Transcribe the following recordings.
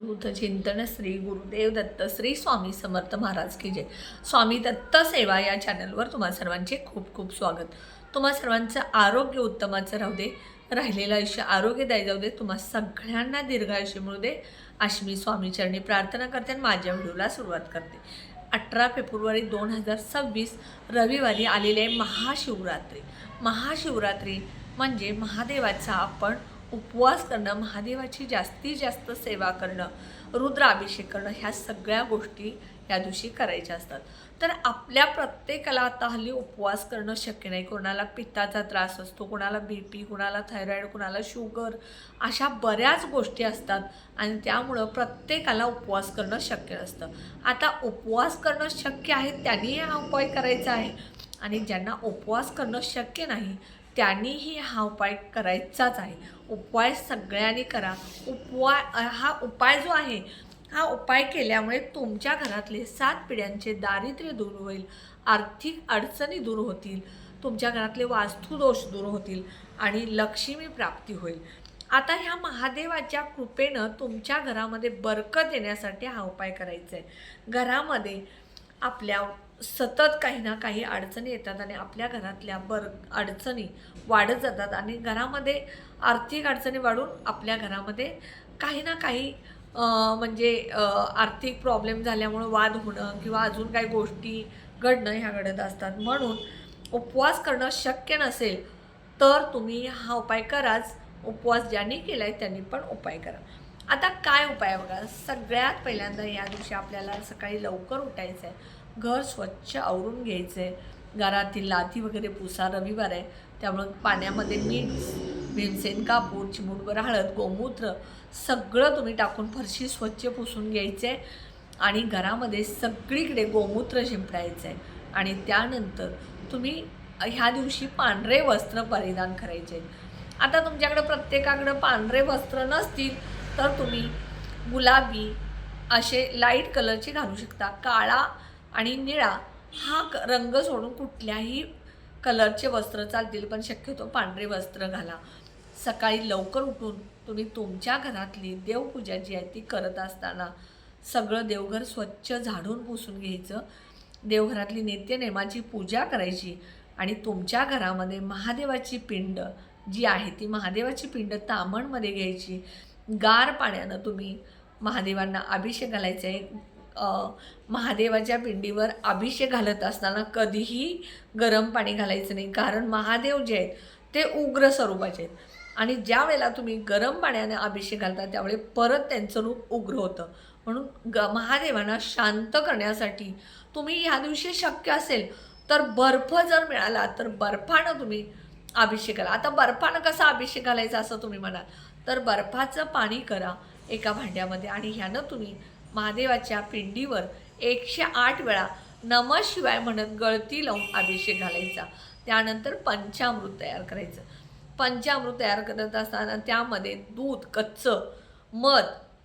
बुद्ध चिंतन श्री गुरुदेव दत्त श्री स्वामी समर्थ महाराज की जय. स्वामी दत्त सेवा या चॅनलवर तुम्हा सर्वांचे खूप खूप स्वागत. तुम्हा सर्वांचं आरोग्य उत्तमाचं राहू दे राहिलेलं आयुष्य आरोग्यदायी जाऊ दे तुम्हा सगळ्यांना दीर्घायुष्य मिळू दे अशी मी स्वामी चरणी प्रार्थना करते आणि माझ्या व्हिडिओला सुरुवात करते. अठरा फेब्रुवारी दोन हजार सव्वीस रविवारी आलेली आहे महाशिवरात्री. महाशिवरात्री म्हणजे महादेवाचा आपण उपवास करणं महादेवाची जास्तीत जास्त सेवा करणं रुद्राभिषेक करणं ह्या सगळ्या गोष्टी या दिवशी करायच्या असतात. तर आपल्या प्रत्येकाला आता हल्ली उपवास करणं शक्य नाही. कोणाला पित्ताचा त्रास असतो कोणाला बी पी कोणाला थायरॉईड कोणाला शुगर अशा बऱ्याच गोष्टी असतात आणि त्यामुळं प्रत्येकाला उपवास करणं शक्य नसतं. आता उपवास करणं शक्य आहे त्यांनी हा उपाय करायचा आहे. आणि ज्यांना उपवास करणं शक्य नाही त्यांनीही हा उपाय करायचाच आहे. उपाय सगळ्यांनी करा. उपवाय हा उपाय जो आहे हा उपाय केल्यामुळे तुमच्या घरातले सात पिढ्यांचे दारिद्र्य दूर होईल आर्थिक अडचणी दूर होतील तुमच्या घरातले वास्तुदोष दूर होतील आणि लक्ष्मी प्राप्ती होईल. आता ह्या महादेवाच्या कृपेनं तुमच्या घरामध्ये बरकत येण्यासाठी हा उपाय करायचा आहे घरामध्ये आपल्या सतत काही ना काही अडचणी येतात आणि आपल्या घरातल्या बर अडचणी वाढत जातात आणि घरामध्ये आर्थिक अडचणी वाढून आपल्या घरामध्ये काही ना काही म्हणजे आर्थिक प्रॉब्लेम झाल्यामुळं वाद होणं किंवा अजून काही गोष्टी घडणं ह्या घडत असतात. म्हणून उपवास करणं शक्य नसेल तर तुम्ही हा उपाय कराच. उपवास ज्यांनी केला आहे त्यांनी पण उपाय करा. आता काय उपाय बघा सगळ्यात पहिल्यांदा या दिवशी आपल्याला सकाळी लवकर उठायचं आहे घर स्वच्छ आवरून घ्यायचं आहे घरातील लाथी वगैरे पुसा रविवार आहे. त्यामुळं पाण्यामध्ये मीठ भीमसेन कापूर चिमुटभर हळद गोमूत्र सगळं तुम्ही टाकून फरशी स्वच्छ पुसून घ्यायचं आहे आणि घरामध्ये सगळीकडे गोमूत्र शिंपडायचं आहे आणि त्यानंतर तुम्ही ह्या दिवशी पांढरे वस्त्र परिधान करायचे. आता तुमच्याकडे प्रत्येकाकडं पांढरे वस्त्र नसतील तर तुम्ही गुलाबी असे लाइट कलरचे घालू शकता. काळा आणि निळा हा क- रंग सोडून कुठल्याही कलरचे वस्त्र चालतील पण शक्यतो पांढरे वस्त्र घाला. सकाळी लवकर उठून तुम्ही तुमच्या घरातली देवपूजा जी आहे ती करत असताना सगळं देवघर स्वच्छ झाडून पुसून घ्यायचं. देवघरातली नित्यनेमाची पूजा करायची आणि तुमच्या घरामध्ये महादेवाची पिंड जी आहे ती महादेवाची पिंड तामणमध्ये घ्यायची. गार पाण्यानं तुम्ही महादेवांना अभिषेक घालायचा आहे. महादेवाच्या पिंडीवर अभिषेक घालत असताना कधीही गरम पाणी घालायचं नाही. कारण महादेव जे आहेत ते उग्र स्वरूपाचे आहेत. आणि ज्या वेळेला तुम्ही गरम पाण्याने अभिषेक घालता त्यावेळी परत त्यांचं रूप उग्र होतं. म्हणून ग महादेवांना शांत करण्यासाठी तुम्ही ह्या दिवशी शक्य असेल तर बर्फ जर मिळाला तर बर्फानं तुम्ही अभिषेक घाला. आता बर्फानं कसा अभिषेक घालायचा असं तुम्ही म्हणाल तर बर्फाचं पाणी करा एका भांड्यामध्ये आणि ह्यानं तुम्ही महादेवाच्या पिंडीवर एकशे आठ वेळा नम शिवाय म्हणत गळती लावून अभिषेक घालायचा. त्यानंतर पंचामृत तयार करायचं. पंचामृत तयार करत असताना त्यामध्ये दूध कच्चं मध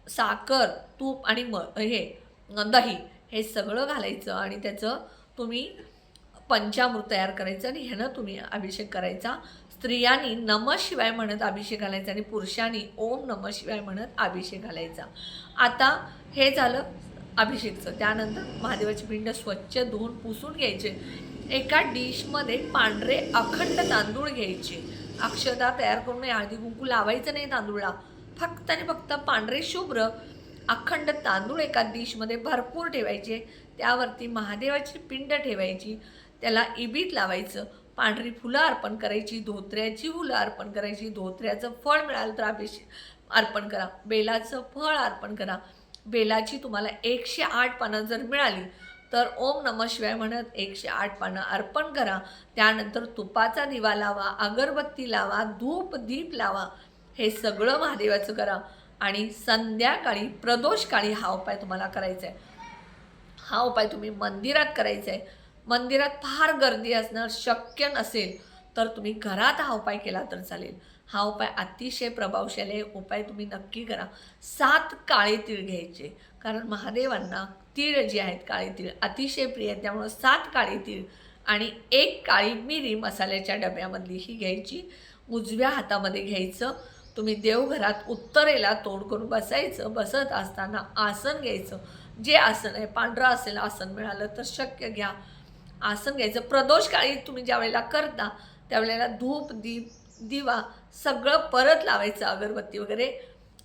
साखर तूप आणि म हे दही हे सगळं घालायचं आणि त्याचं तुम्ही पंचामृत तयार करायचं आणि ह्यानं तुम्ही अभिषेक करायचा. स्त्रियांनी नम शिवाय म्हणत अभिषेक घालायचा आणि पुरुषांनी ओम नम शिवाय म्हणत अभिषेक घालायचा. आता हे झालं अभिषेकचं. त्यानंतर महादेवाची पिंड स्वच्छ धुवून पुसून घ्यायचे. एका डिशमध्ये पांढरे अखंड तांदूळ घ्यायचे. अक्षदा तयार करून नाही हळदी कुंकू लावायचं नाही तांदूळला. फक्त आणि फक्त पांढरे शुभ्र अखंड तांदूळ एका डिशमध्ये भरपूर ठेवायचे. त्यावरती महादेवाची पिंड ठेवायची. त्याला इबीत लावायचं. पांढरी फुलं अर्पण करायची धोत्र्याची फुलं अर्पण करायची धोत्र्याचं फळ मिळालं तर अभिषेक अर्पण करा बेलाचं फळ अर्पण करा. बेलाची तुम्हाला एकशे आठ पानं जर मिळाली तर ओम नम शिवाय म्हणत एकशे आठ पानं अर्पण करा. त्यानंतर तुपाचा दिवा लावा अगरबत्ती लावा धूप दीप लावा. हे सगळं महादेवाचं करा. आणि संध्याकाळी प्रदोषकाळी हा उपाय तुम्हाला करायचा आहे हा उपाय तुम्ही मंदिरात करायचा आहे मंदिरात फार गर्दी असणं शक्य नसेल तर तुम्ही घरात हा उपाय केला तर चालेल. हा उपाय अतिशय प्रभावशाली आहे. उपाय तुम्ही नक्की करा. सात काळे तीळ घ्यायचे. कारण महादेवांना तीळ जे आहेत काळे तीळ अतिशय प्रिय आहेत. त्यामुळं सात काळे तीळ आणि एक काळी मिरी मसाल्याच्या डब्यामधली ही घ्यायची. उजव्या हातामध्ये घ्यायचं. तुम्ही देवघरात उत्तरेला तोंड करून बसायचं. बसत असताना आसन घ्यायचं. जे आसन आहे पांढरं असेल आसन मिळालं तर शक्य घ्या. आसन घ्यायचं. प्रदोष काळी तुम्ही ज्या वेळेला करता त्यावेळेला धूप दीप दिवा सगळं परत लावायचं अगरबत्ती वगैरे.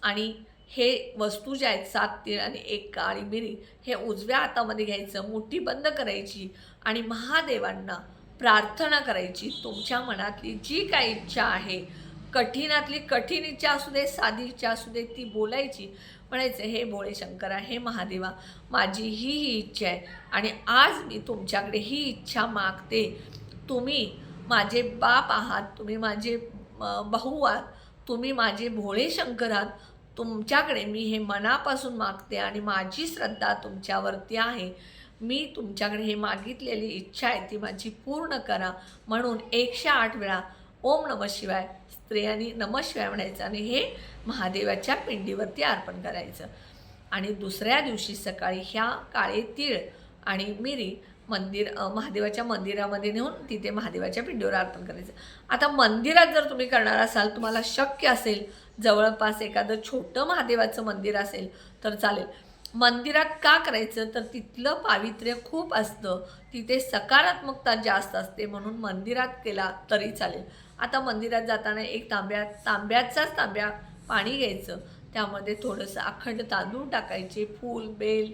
आणि हे वस्तू ज्या आहेत सात तीळ आणि एक काळी मिरी हे उजव्या हातामध्ये घ्यायचं मुठी बंद करायची आणि महादेवांना प्रार्थना करायची. तुमच्या मनातली जी काही इच्छा आहे कठीणातली कठीण इच्छा असू दे साधी इच्छा असू दे ती बोलायची. म्हणायचं हे भोळे शंकरा हे महादेवा माझी ही ही इच्छा आहे आणि आज मी तुमच्याकडे ही इच्छा मागते. तुम्ही माझे बाप आहात तुम्ही माझे भाऊ आहात तुम्ही माझे भोळे शंकर आहात. तुमच्याकडे मी हे मनापासून मागते आणि माझी श्रद्धा तुमच्यावरती आहे. मी तुमच्याकडे हे मागितलेली इच्छा आहे ती माझी पूर्ण करा. म्हणून एकशे आठ वेळा ओम नम शिवाय स्त्रियांनी नम शिवाय म्हणायचं आणि हे महादेवाच्या पिंडीवरती अर्पण करायचं. आणि दुसऱ्या दिवशी सकाळी ह्या काळे तीळ आणि मिरी मंदिर महादेवाच्या मंदिरामध्ये नेऊन तिथे महादेवाच्या पिंडीवर अर्पण करायचं. आता मंदिरात जर तुम्ही करणार असाल तुम्हाला शक्य असेल जवळपास एखादं छोटं महादेवाचं मंदिर असेल तर चालेल. मंदिरात का करायचं? तर तिथलं पावित्र्य खूप असतं. तिथे सकारात्मकता जास्त असते म्हणून मंदिरात केला तरी चालेल. आता मंदिरात जाताना एक तांब्या तांब्याचाच तांब्या पाणी घ्यायचं. त्यामध्ये थोडंसं अखंड तांदूळ टाकायचे फूल बेल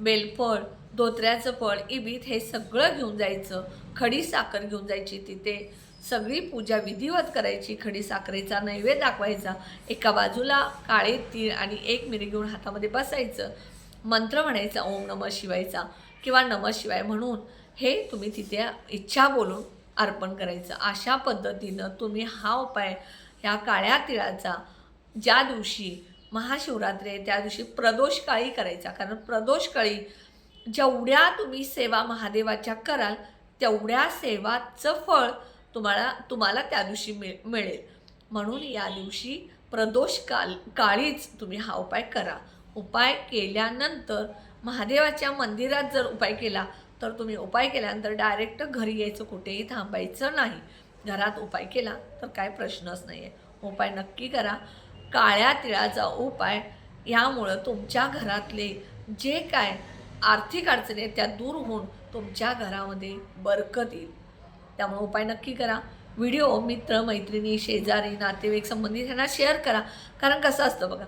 बेलफळ धोत्र्याचं फळ इबीत हे सगळं घेऊन जायचं. खडी साखर घेऊन जायची तिथे. सगळी पूजा विधिवत करायची खडी साखरेचा नैवेद्य दाखवायचा. एका बाजूला काळे तीळ आणि एक मिरी घेऊन हातामध्ये बसायचं. मंत्र म्हणायचा ओम नम शिवायचा किंवा नम शिवाय म्हणून. हे तुम्ही तिथे इच्छा बोलून अर्पण करायचं. अशा पद्धतीनं तुम्ही हा उपाय ह्या काळ्या तिळाचा ज्या दिवशी महाशिवरात्री आहे त्या दिवशी प्रदोष काळी करायचा. कारण प्रदोष काळी जेवढ्या तुम्ही सेवा महादेवाच्या कराल तेवढ्या सेवाचं फळ तुम्हाला तुम्हाला त्या दिवशी मिळ मिळेल. म्हणून या दिवशी प्रदोष काल काळीच तुम्ही हा उपाय करा. उपाय केल्यानंतर महादेवाच्या मंदिरात जर उपाय केला तर तुम्ही उपाय केल्यानंतर डायरेक्ट घरी यायचं कुठेही थांबायचं नाही. घरात उपाय केला तर काय प्रश्नच नाही आहे उपाय नक्की करा. काळ्या तिळाचा उपाय यामुळं तुमच्या घरातले जे काय आर्थिक अडचणी आहेत त्या दूर होऊन तुमच्या घरामध्ये बरकत येईल. त्यामुळे उपाय नक्की करा. व्हिडिओ मित्र मैत्रिणी शेजारी नातेवाईक संबंधित ह्यांना शेअर करा. कारण कसं असतं बघा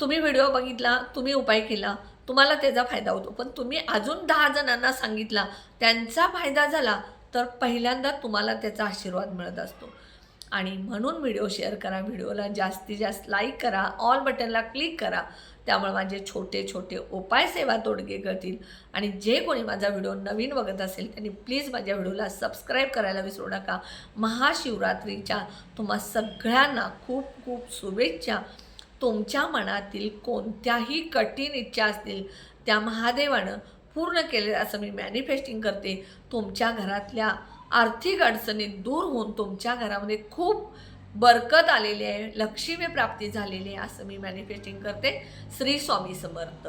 तुम्ही व्हिडिओ बघितला तुम्ही उपाय केला तुम्हाला त्याचा फायदा होतो. पण तुम्ही अजून दहा जणांना सांगितला त्यांचा फायदा झाला तर पहिल्यांदा तुम्हाला त्याचा आशीर्वाद मिळत असतो. आणि म्हणून व्हिडिओ शेअर करा व्हिडिओला जास्तीत जास्त लाईक करा ऑल बटनला क्लिक करा. त्यामुळे माझे छोटे छोटे उपाय सेवा तोडगे करतील. आणि जे कोणी माझा व्हिडिओ नवीन बघत असेल त्यांनी प्लीज माझ्या व्हिडिओला सबस्क्राईब करायला विसरू नका. महाशिवरात्रीच्या तुम्हा सगळ्यांना खूप खूप शुभेच्छा. तुमच्या मनातील कोणत्याही कठीण इच्छा असतील त्या महादेवानं पूर्ण केले असं मी मॅनिफेस्टिंग करते. तुमच्या घरातल्या आर्थिक अडचणी दूर होऊन तुमच्या घरामध्ये खूप बरकत आलेली आहे लक्ष्मी प्राप्ती झालेली आहे असं मी मॅनिफेस्टिंग करते. श्री स्वामी समर्थ.